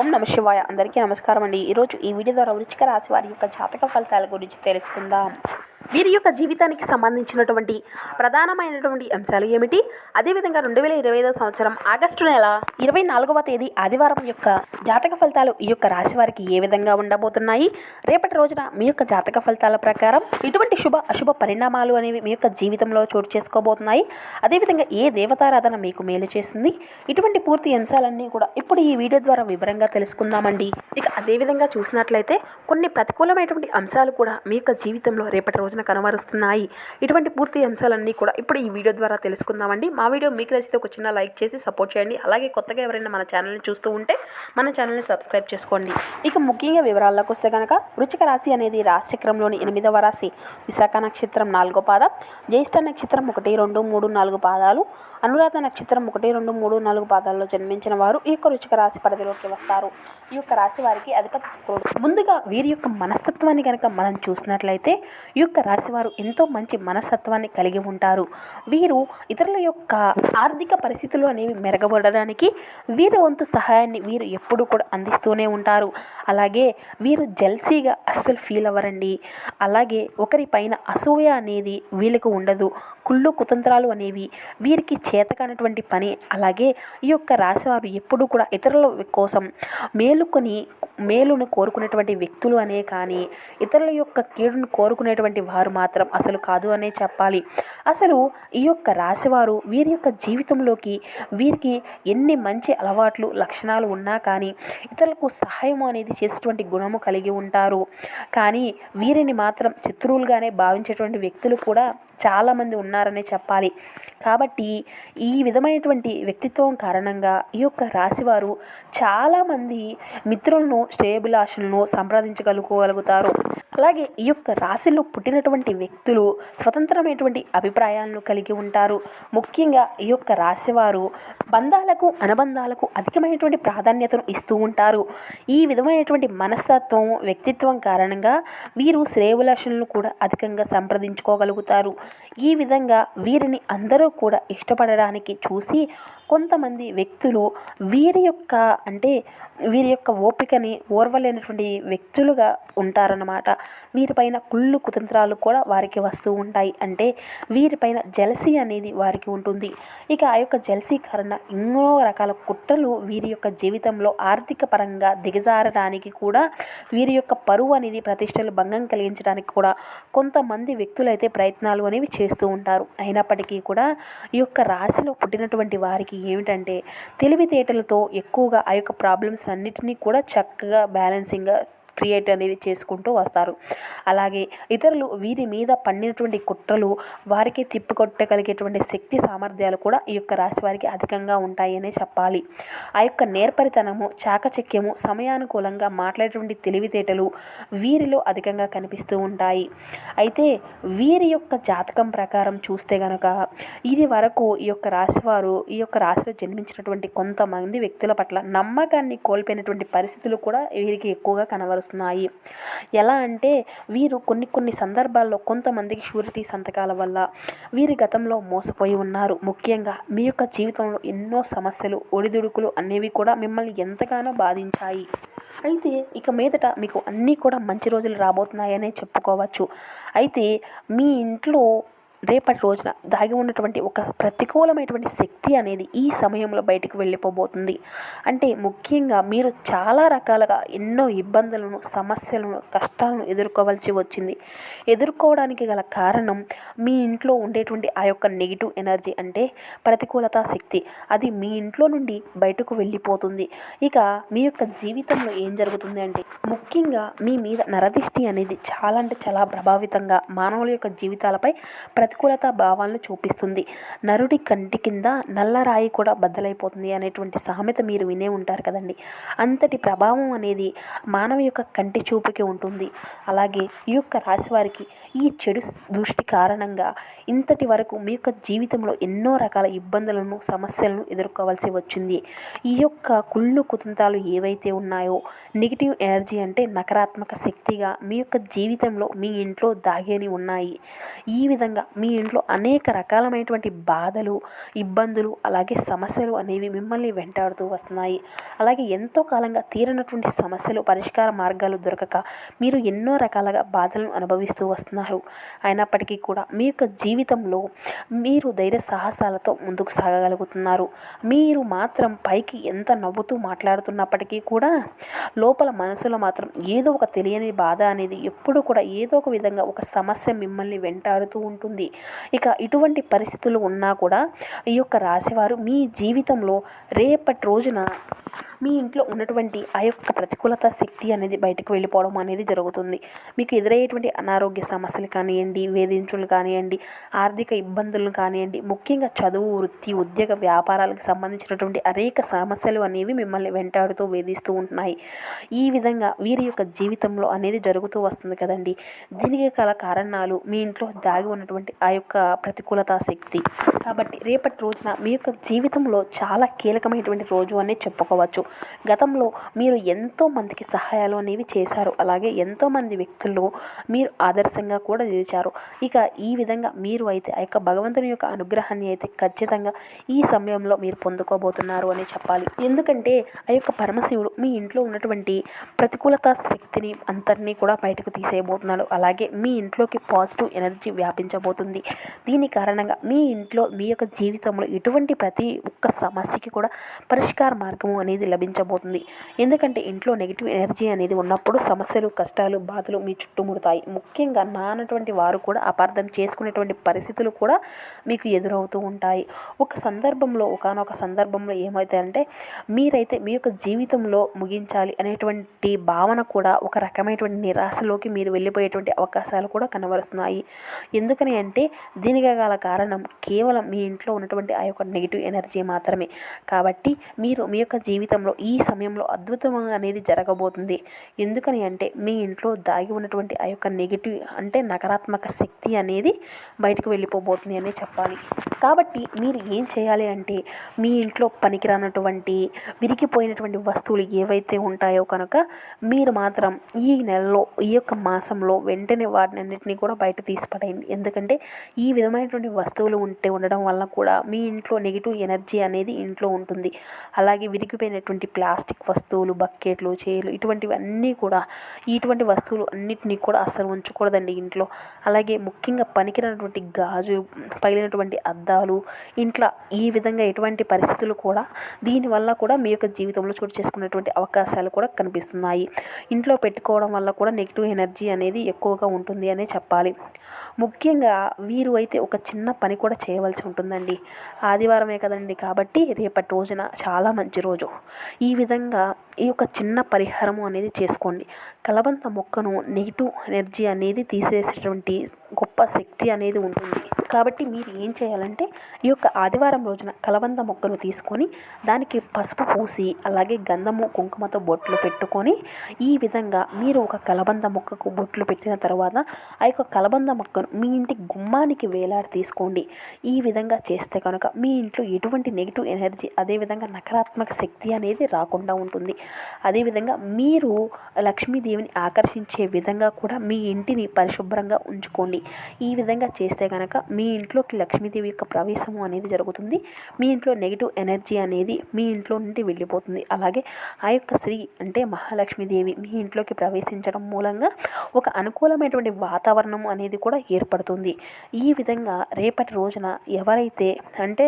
ఓం నమ శివాయ. అందరికీ నమస్కారం అండి. ఈరోజు ఈ వీడియో ద్వారా వృచ్చిక రాశి వారి యొక్క జాతక ఫలితాల గురించి తెలుసుకుందాం. వీరి యొక్క జీవితానికి సంబంధించినటువంటి ప్రధానమైనటువంటి అంశాలు ఏమిటి? అదేవిధంగా రెండు వేల ఇరవై ఐదో సంవత్సరం ఆగస్టు నెల ఇరవై నాలుగవ తేదీ ఆదివారం యొక్క జాతక ఫలితాలు ఈ యొక్క రాశి వారికి ఏ విధంగా ఉండబోతున్నాయి? రేపటి రోజున మీ యొక్క జాతక ఫలితాల ప్రకారం ఇటువంటి శుభ అశుభ పరిణామాలు అనేవి మీ యొక్క జీవితంలో చోటు చేసుకోబోతున్నాయి. అదేవిధంగా ఏ దేవతారాధన మీకు మేలు చేస్తుంది? ఇటువంటి పూర్తి అంశాలన్నీ కూడా ఇప్పుడు ఈ వీడియో ద్వారా వివరంగా తెలుసుకుందామండి. ఇక అదేవిధంగా చూసినట్లయితే కొన్ని ప్రతికూలమైనటువంటి అంశాలు కూడా మీ యొక్క జీవితంలో రేపటి రోజున కనబరుస్తున్నాయి ఇటువంటి పూర్తి అంశాలన్నీ కూడా ఇప్పుడు ఈ వీడియో ద్వారా తెలుసుకుందామండి. మా వీడియో మీకు నచ్చితే ఒక చిన్న లైక్ చేసి సపోర్ట్ చేయండి. అలాగే కొత్తగా ఎవరైనా మన ఛానల్ని చూస్తూ ఉంటే మన ఛానల్ని సబ్స్క్రైబ్ చేసుకోండి. ఇక ముఖ్యంగా వివరాల్లోకి వస్తే కనుక వృచ్చిక రాశి అనేది రాశిచక్రంలోని ఎనిమిదవ రాశి. విశాఖ నక్షత్రం నాలుగో పాదం జ్యేష్ఠ నక్షత్రం ఒకటి రెండు మూడు నాలుగు పాదాలు అనురాధ నక్షత్రం ఒకటి రెండు మూడు నాలుగు పాదాల్లో జన్మించిన వారు ఈ యొక్క రుచిక రాశి పరిధిలోకి వస్తారు. ఈ యొక్క రాశి వారికి అధిపతి శుక్రుడు. ముందుగా వీరి యొక్క మనస్తత్వాన్ని కనుక మనం చూసినట్లయితే ఈ యొక్క రాశివారు ఎంతో మంచి మనస్తత్వాన్ని కలిగి ఉంటారు. వీరు ఇతరుల యొక్క ఆర్థిక పరిస్థితులు అనేవి మెరగబడడానికి వీరి వంతు సహాయాన్ని వీరు ఎప్పుడూ కూడా అందిస్తూనే ఉంటారు. అలాగే వీరు జెల్సీగా అస్సలు ఫీల్ అవ్వరండి. అలాగే ఒకరి పైన అసూయ అనేది వీళ్ళకు ఉండదు. కుళ్ళు కుతంత్రాలు అనేవి వీరికి చేతకానటువంటి పని. అలాగే ఈ యొక్క రాశివారు ఎప్పుడూ కూడా ఇతరుల కోసం మేలుకొని మేలును కోరుకునేటువంటి వ్యక్తులు అనే కానీ ఇతరుల యొక్క కీడును కోరుకునేటువంటి వారు మాత్రం అసలు కాదు అనే చెప్పాలి. అసలు ఈ యొక్క రాశివారు వీరి యొక్క జీవితంలోకి వీరికి ఎన్ని మంచి అలవాట్లు లక్షణాలు ఉన్నా కానీ ఇతరులకు సహాయం అనేది చేసేటువంటి గుణము కలిగి ఉంటారు. కానీ వీరిని మాత్రం శత్రువులుగానే భావించేటువంటి వ్యక్తులు కూడా చాలామంది ఉన్నారనే చెప్పాలి. కాబట్టి ఈ విధమైనటువంటి వ్యక్తిత్వం కారణంగా ఈ యొక్క రాశివారు చాలామంది మిత్రులను శ్రేయభిలాషులను సంప్రదించగలుగుతారు. అలాగే ఈ యొక్క రాశిలో పుట్టినటువంటి వ్యక్తులు స్వతంత్రమైనటువంటి అభిప్రాయాలను కలిగి ఉంటారు. ముఖ్యంగా ఈ యొక్క రాశివారు బంధాలకు అనుబంధాలకు అధికమైనటువంటి ప్రాధాన్యతను ఇస్తూ ఉంటారు. ఈ విధమైనటువంటి మనస్తత్వం వ్యక్తిత్వం కారణంగా వీరు శ్రేయభిలాషులను కూడా అధికంగా సంప్రదించుకోగలుగుతారు. ఈ విధంగా వీరిని అందరూ కూడా ఇష్టపడడానికి చూసి కొంతమంది వ్యక్తులు వీరి యొక్క అంటే వీరి యొక్క ఓపికని ఓర్వలేనటువంటి వ్యక్తులుగా ఉంటారన్నమాట. వీరిపైన కుళ్ళు కుతంత్రాలు కూడా వారికి వస్తూ ఉంటాయి. అంటే వీరిపైన జలసీ అనేది వారికి ఉంటుంది. ఇక ఆ యొక్క జలసీ కారణ ఎన్నో రకాల కుట్రలు వీరి యొక్క జీవితంలో ఆర్థిక పరంగా దిగజారడానికి కూడా వీరి యొక్క పరువు అనేది ప్రతిష్టలు భంగం కలిగించడానికి కూడా కొంతమంది వ్యక్తులైతే ప్రయత్నాలు అనేవి చేస్తూ ఉంటారు. అయినప్పటికీ కూడా ఈ యొక్క రాశిలో పుట్టినటువంటి వారికి ఏమిటంటే తెలివితేటలతో ఎక్కువగా ఆ యొక్క ప్రాబ్లమ్స్ అన్నిటినీ కూడా చక్కగా బ్యాలెన్సింగ్గా క్రియేట్ అనేది చేసుకుంటూ వస్తారు. అలాగే ఇతరులు వీరి మీద పండినటువంటి కుట్రలు వారికి తిప్పికొట్టగలిగేటువంటి శక్తి సామర్థ్యాలు కూడా ఈ యొక్క రాశి వారికి అధికంగా ఉంటాయనే చెప్పాలి. ఆ యొక్క నేర్పరితనము చాకచక్యము సమయానుకూలంగా మాట్లాడేటువంటి తెలివితేటలు వీరిలో అధికంగా కనిపిస్తూ ఉంటాయి. అయితే వీరి యొక్క జాతకం ప్రకారం చూస్తే గనక ఇది వరకు ఈ యొక్క రాశివారు ఈ యొక్క రాశిలో జన్మించినటువంటి కొంతమంది వ్యక్తుల పట్ల నమ్మకాన్ని కోల్పోయినటువంటి పరిస్థితులు కూడా వీరికి ఎక్కువగా కనబరుస్తాయి వస్తున్నాయి. ఎలా అంటే వీరు కొన్ని కొన్ని సందర్భాల్లో కొంతమందికి షూరిటీ సంతకాల వల్ల వీరి గతంలో మోసపోయి ఉన్నారు. ముఖ్యంగా మీ యొక్క జీవితంలో ఎన్నో సమస్యలు ఒడిదుడుకులు అనేవి కూడా మిమ్మల్ని ఎంతగానో బాధించాయి. అయితే ఇక మీదట మీకు అన్నీ కూడా మంచి రోజులు రాబోతున్నాయనే చెప్పుకోవచ్చు. అయితే మీ ఇంట్లో రేపటి రోజున దాగి ఉన్నటువంటి ఒక ప్రతికూలమైనటువంటి శక్తి అనేది ఈ సమయంలో బయటకు వెళ్ళిపోబోతుంది. అంటే ముఖ్యంగా మీరు చాలా రకాలుగా ఎన్నో ఇబ్బందులను సమస్యలను కష్టాలను ఎదుర్కోవాల్సి వచ్చింది. ఎదుర్కోవడానికి గల కారణం మీ ఇంట్లో ఉండేటువంటి ఆ యొక్క నెగిటివ్ ఎనర్జీ అంటే ప్రతికూలత శక్తి. అది మీ ఇంట్లో నుండి బయటకు వెళ్ళిపోతుంది. ఇక మీ యొక్క జీవితంలో ఏం జరుగుతుంది అంటే ముఖ్యంగా మీ మీద నరదిష్టి అనేది చాలా అంటే చాలా ప్రభావితంగా మానవుల యొక్క జీవితాలపై ప్రతి ప్రతికూలత భావాలను చూపిస్తుంది. నరుడి కంటి కింద నల్లరాయి కూడా బద్దలైపోతుంది అనేటువంటి సామెత మీరు వినే ఉంటారు కదండి. అంతటి ప్రభావం అనేది మానవ యొక్క కంటి చూపుకి ఉంటుంది. అలాగే ఈ యొక్క రాశి వారికి ఈ చెడు దృష్టి కారణంగా ఇంతటి వరకు మీ యొక్క జీవితంలో ఎన్నో రకాల ఇబ్బందులను సమస్యలను ఎదుర్కోవాల్సి వచ్చింది. ఈ యొక్క కుళ్ళు కుతంతాలు ఏవైతే ఉన్నాయో నెగిటివ్ ఎనర్జీ అంటే నకారాత్మక శక్తిగా మీ యొక్క జీవితంలో మీ ఇంట్లో దాగేని ఉన్నాయి. ఈ విధంగా మీ ఇంట్లో అనేక రకాలమైనటువంటి బాధలు ఇబ్బందులు అలాగే సమస్యలు అనేవి మిమ్మల్ని వెంటాడుతూ వస్తున్నాయి. అలాగే ఎంతో కాలంగా తీరనటువంటి సమస్యలు పరిష్కార మార్గాలు దొరకక మీరు ఎన్నో రకాలుగా బాధలను అనుభవిస్తూ వస్తున్నారు. అయినప్పటికీ కూడా మీ యొక్క జీవితంలో మీరు ధైర్య సాహసాలతో ముందుకు సాగగలుగుతున్నారు. మీరు మాత్రం పైకి ఎంత నవ్వుతూ మాట్లాడుతున్నప్పటికీ కూడా లోపల మనసులో మాత్రం ఏదో ఒక తెలియని బాధ అనేది ఎప్పుడు కూడా ఏదో ఒక విధంగా ఒక సమస్య మిమ్మల్ని వెంటాడుతూ ఉంటుంది. ఇక ఇటువంటి పరిస్థితులు ఉన్నా కూడా ఈ యొక్క రాశివారు మీ జీవితంలో రేపటి రోజున మీ ఇంట్లో ఉన్నటువంటి ఆ యొక్క ప్రతికూలత శక్తి అనేది బయటకు వెళ్ళిపోవడం అనేది జరుగుతుంది. మీకు ఎదురయ్యేటువంటి అనారోగ్య సమస్యలు కానివ్వండి వేధించులు కానివ్వండి ఆర్థిక ఇబ్బందులు కానివ్వండి ముఖ్యంగా చదువు వృత్తి ఉద్యోగ వ్యాపారాలకు సంబంధించినటువంటి అనేక సమస్యలు అనేవి మిమ్మల్ని వెంటాడుతూ వేధిస్తూ ఉంటున్నాయి. ఈ విధంగా వీరి యొక్క జీవితంలో అనేది జరుగుతూ వస్తుంది కదండి. దీనికి గల కారణాలు మీ ఇంట్లో దాగి ఉన్నటువంటి ఆ యొక్క ప్రతికూలత శక్తి. కాబట్టి రేపటి రోజున మీ యొక్క జీవితంలో చాలా కీలకమైనటువంటి రోజు అనే చెప్పుకోవచ్చు. గతంలో మీరు ఎంతో మందికి సహాయాలు అనేవి చేశారు. అలాగే ఎంతోమంది వ్యక్తులు మీరు ఆదర్శంగా కూడా నిలిచారు. ఇక ఈ విధంగా మీరు అయితే ఆ యొక్క భగవంతుని యొక్క అనుగ్రహాన్ని అయితే ఖచ్చితంగా ఈ సమయంలో మీరు పొందుకోబోతున్నారు అని చెప్పాలి. ఎందుకంటే ఆ యొక్క పరమశివుడు మీ ఇంట్లో ఉన్నటువంటి ప్రతికూలత శక్తిని అంతటినీ కూడా బయటకు తీసేయబోతున్నాడు. అలాగే మీ ఇంట్లోకి పాజిటివ్ ఎనర్జీ వ్యాపించబోతుంది. దీని కారణంగా మీ ఇంట్లో మీ యొక్క జీవితంలో ఎటువంటి ప్రతి ఒక్క సమస్యకి కూడా పరిష్కార మార్గము అనేది లభించబోతుంది. ఎందుకంటే ఇంట్లో నెగిటివ్ ఎనర్జీ అనేది ఉన్నప్పుడు సమస్యలు కష్టాలు బాధలు మీ చుట్టుముడతాయి. ముఖ్యంగా నానటువంటి వారు కూడా అపార్థం చేసుకునేటువంటి పరిస్థితులు కూడా మీకు ఎదురవుతూ ఉంటాయి. ఒక సందర్భంలో ఒకనొక సందర్భంలో ఏమవుతాయంటే మీరైతే మీ యొక్క జీవితంలో ముగించాలి అనేటువంటి భావన కూడా ఒక రకమైనటువంటి నిరాశలోకి మీరు వెళ్ళిపోయేటువంటి అవకాశాలు కూడా కనబరుస్తున్నాయి. ఎందుకని అంటే అంటే దీనికి గల కారణం కేవలం మీ ఇంట్లో ఉన్నటువంటి ఆ యొక్క నెగిటివ్ ఎనర్జీ మాత్రమే. కాబట్టి మీరు మీ యొక్క జీవితంలో ఈ సమయంలో అద్భుతం అనేది జరగబోతుంది. ఎందుకని అంటే మీ ఇంట్లో దాగి ఉన్నటువంటి ఆ యొక్క నెగిటివ్ అంటే నకారాత్మక శక్తి అనేది బయటకు వెళ్ళిపోబోతుంది అనే చెప్పాలి. కాబట్టి మీరు ఏం చేయాలి అంటే మీ ఇంట్లో పనికిరానటువంటి విరిగిపోయినటువంటి వస్తువులు ఏవైతే ఉంటాయో కనుక మీరు మాత్రం ఈ నెలలో ఈ యొక్క మాసంలో వెంటనే వాటిని అన్నింటినీ కూడా బయట తీసిపడేయండి. ఎందుకంటే ఈ విధమైనటువంటి వస్తువులు ఉంటే ఉండడం వల్ల కూడా మీ ఇంట్లో నెగిటివ్ ఎనర్జీ అనేది ఇంట్లో ఉంటుంది. అలాగే విరిగిపోయినటువంటి ప్లాస్టిక్ వస్తువులు బకెట్లు చైర్లు ఇటువంటివి అన్నీ కూడా ఇటువంటి వస్తువులు అన్నిటినీ కూడా అస్సలు ఉంచకూడదండి ఇంట్లో. అలాగే ముఖ్యంగా పనికిరనటువంటి గాజు పగిలినటువంటి అద్దాలు ఇంట్లో ఈ విధంగా ఎటువంటి పరిస్థితులు కూడా దీనివల్ల కూడా మీ యొక్క జీవితంలో చోటు చేసుకునేటువంటి అవకాశాలు కూడా కనిపిస్తున్నాయి. ఇంట్లో పెట్టుకోవడం వల్ల కూడా నెగిటివ్ ఎనర్జీ అనేది ఎక్కువగా ఉంటుంది అనే చెప్పాలి. ముఖ్యంగా వీరు అయితే ఒక చిన్న పని కూడా చేయవలసి ఉంటుందండి. ఆదివారమే కదండి కాబట్టి రేపటి రోజున చాలా మంచి రోజు. ఈ విధంగా ఈ యొక్క చిన్న పరిహారము అనేది చేసుకోండి. కలబంద మొక్కను నెగిటివ్ ఎనర్జీ అనేది తీసేసేటువంటి గొప్ప శక్తి అనేది ఉంటుంది. కాబట్టి మీరు ఏం చేయాలంటే ఈ యొక్క ఆదివారం రోజున కలబంద మొక్కను తీసుకొని దానికి పసుపు పూసి అలాగే గంధము కుంకుమతో బొట్లు పెట్టుకొని ఈ విధంగా మీరు ఒక కలబంద మొక్కకు బొట్లు పెట్టిన తర్వాత ఆ యొక్క కలబంద మొక్కను మీ ఇంటి గుమ్మానికి వేలాడి తీసుకోండి. ఈ విధంగా చేస్తే కనుక మీ ఇంట్లో ఎటువంటి నెగిటివ్ ఎనర్జీ అదేవిధంగా నకారాత్మక శక్తి అనేది రాకుండా ఉంటుంది. అదేవిధంగా మీరు లక్ష్మీదేవిని ఆకర్షించే విధంగా కూడా మీ ఇంటిని పరిశుభ్రంగా ఉంచుకోండి. ఈ విధంగా చేస్తే కనుక మీ మీ ఇంట్లోకి లక్ష్మీదేవి యొక్క ప్రవేశము అనేది జరుగుతుంది. మీ ఇంట్లో నెగిటివ్ ఎనర్జీ అనేది మీ ఇంట్లో నుండి వెళ్ళిపోతుంది. అలాగే ఆ యొక్క స్త్రీ అంటే మహాలక్ష్మీదేవి మీ ఇంట్లోకి ప్రవేశించడం మూలంగా ఒక అనుకూలమైనటువంటి వాతావరణం అనేది కూడా ఏర్పడుతుంది. ఈ విధంగా రేపటి రోజున ఎవరైతే అంటే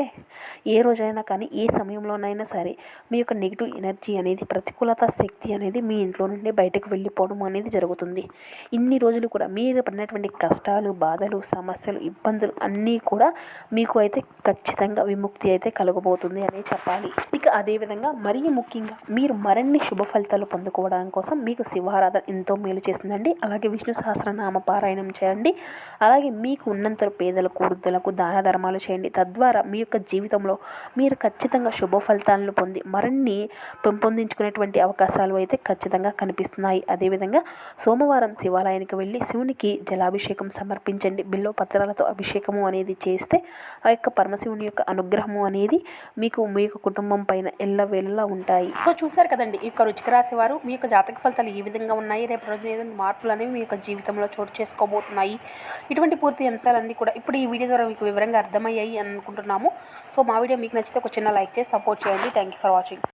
ఏ రోజైనా కానీ ఏ సమయంలోనైనా సరే మీ యొక్క నెగిటివ్ ఎనర్జీ అనేది ప్రతికూలత శక్తి అనేది మీ ఇంట్లో నుండి బయటకు వెళ్ళిపోవడం అనేది జరుగుతుంది. ఇన్ని రోజులు కూడా మీరు పడినటువంటి కష్టాలు బాధలు సమస్యలు ఇబ్బందులు అన్నీ కూడా మీకు అయితే ఖచ్చితంగా విముక్తి అయితే కలగబోతుంది అనే చెప్పాలి. ఇక అదేవిధంగా మరీ ముఖ్యంగా మీరు మరిన్ని శుభ ఫలితాలు పొందుకోవడం కోసం మీకు శివారాధన ఎంతో మేలు చేస్తుందండి. అలాగే విష్ణు సహస్రనామ పారాయణం చేయండి. అలాగే మీకు ఉన్నంత పేదలకు వృద్ధులకు దాన ధర్మాలు చేయండి. తద్వారా మీ యొక్క జీవితంలో మీరు ఖచ్చితంగా శుభ ఫలితాలను పొంది మరిన్ని పెంపొందించుకునేటువంటి అవకాశాలు అయితే ఖచ్చితంగా కనిపిస్తున్నాయి. అదేవిధంగా సోమవారం శివాలయానికి వెళ్ళి శివునికి జలాభిషేకం సమర్పించండి. బిల్లో పత్రాలతో అభిషేకం అభిషేకము అనేది చేస్తే ఆ యొక్క పరమశివుని యొక్క అనుగ్రహము అనేది మీకు మీ యొక్క కుటుంబం పైన ఎల్లవేళలా ఉంటాయి. సో చూసారు కదండి ఈ యొక్క రుచిక రాశి వారు మీ యొక్క జాతక ఫలితాలు ఏ విధంగా ఉన్నాయి? రేపు రోజున ఏదైనా మార్పులు అనేవి మీ యొక్క జీవితంలో చోటు చేసుకోబోతున్నాయి. ఇటువంటి పూర్తి అంశాలన్నీ కూడా ఇప్పుడు ఈ వీడియో ద్వారా మీకు వివరంగా అర్థమయ్యాయి అనుకుంటున్నాము. సో మా వీడియో మీకు నచ్చితే ఒక చిన్న లైక్ చేసి సపోర్ట్ చేయండి. Thank you for watching